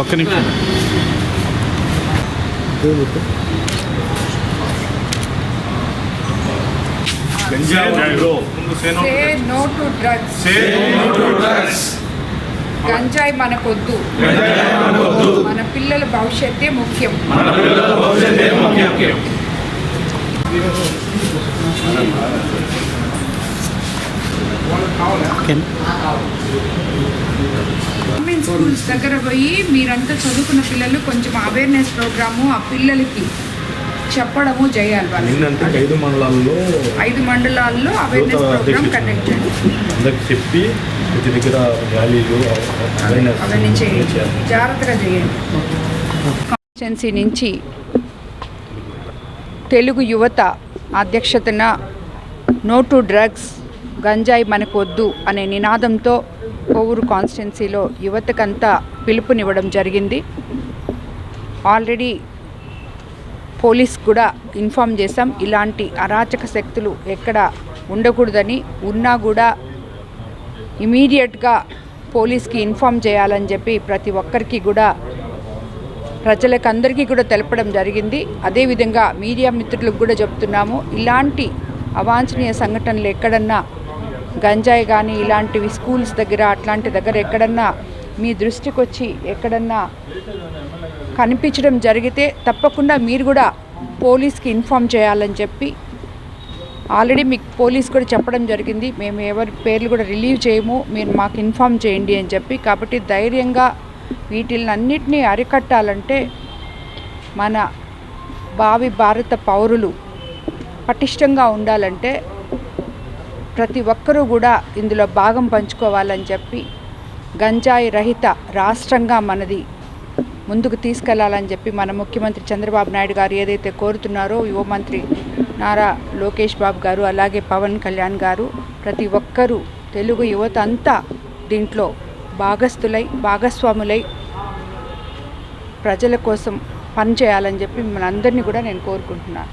ఒక్క నిమిషం. Say no to drugs. గంజాయి మనకొద్దు. మన పిల్లల భవిష్యత్తే ముఖ్యం. గవర్నమెంట్ స్కూల్స్ దగ్గర పోయి మీరంతా చదువుకున్న పిల్లలు కొంచెం అవేర్నెస్ ప్రోగ్రాము ఆ పిల్లలకి చెప్పడము చేయాలి వాళ్ళు నిన్నంటే ఐదు మండలాల్లో ఐదు మండలాల్లో అవేర్నెస్ ప్రోగ్రామ్. కండక్ట్ చేయండి అందరికి చెప్పి ప్రతి దగ్గర ర్యాలీలు awareness అవన్నీ చేయండి. చేయాలి. జాగ్రత్తగా చేయండి. కాన్స్టిట్యున్సీ నుంచి తెలుగు యువత అధ్యక్షతన నో టు డ్రగ్స్ గంజాయి మనకొద్దు అనే నినాదంతో కోవూరు కాన్స్టిట్యున్సీలో యువతకంతా పిలుపునివ్వడం జరిగింది. ఆల్రెడీ పోలీస్ కూడా ఇన్ఫామ్ చేశాం ఇలాంటి అరాచక శక్తులు ఎక్కడ ఉండకూడదని ఉన్నా కూడా ఇమీడియట్గా పోలీస్కి ఇన్ఫామ్ చేయాలని చెప్పి ప్రతి ఒక్కరికి కూడా ప్రజలకందరికీ కూడా తెలపడం జరిగింది. అదేవిధంగా మీడియా మిత్రులకు కూడా చెప్తున్నాము ఇలాంటి అవాంఛనీయ సంఘటనలు ఎక్కడన్నా గంజాయి కానీ ఇలాంటివి స్కూల్స్ దగ్గర అట్లాంటి దగ్గర ఎక్కడన్నా మీ దృష్టికి వచ్చి ఎక్కడన్నా కనిపించడం జరిగితే తప్పకుండా మీరు కూడా పోలీస్కి ఇన్ఫామ్ చేయాలని చెప్పి ఆల్రెడీ మీకు పోలీస్ కూడా చెప్పడం జరిగింది. మేము ఎవరి పేర్లు కూడా రిలీవ్ చేయము. మీరు మాకు ఇన్ఫామ్ చేయండి అని చెప్పి. కాబట్టి ధైర్యంగా వీటిని అన్నిటినీ అరికట్టాలంటే మన భావి భారత పౌరులు పటిష్టంగా ఉండాలంటే ప్రతి ఒక్కరూ కూడా ఇందులో భాగం పంచుకోవాలని చెప్పి గంజాయి రహిత రాష్ట్రంగా మనది ముందుకు తీసుకెళ్ళాలని చెప్పి మన ముఖ్యమంత్రి చంద్రబాబు నాయుడు గారు ఏదైతే కోరుతున్నారో యువ మంత్రి నారా లోకేష్ బాబు గారు అలాగే పవన్ కళ్యాణ్ గారు ప్రతి ఒక్కరూ తెలుగు యువత అంతా దీంట్లో భాగస్థులై భాగస్వాములై ప్రజల కోసం పనిచేయాలని చెప్పి మనందరినీ కూడా నేను కోరుకుంటున్నాను.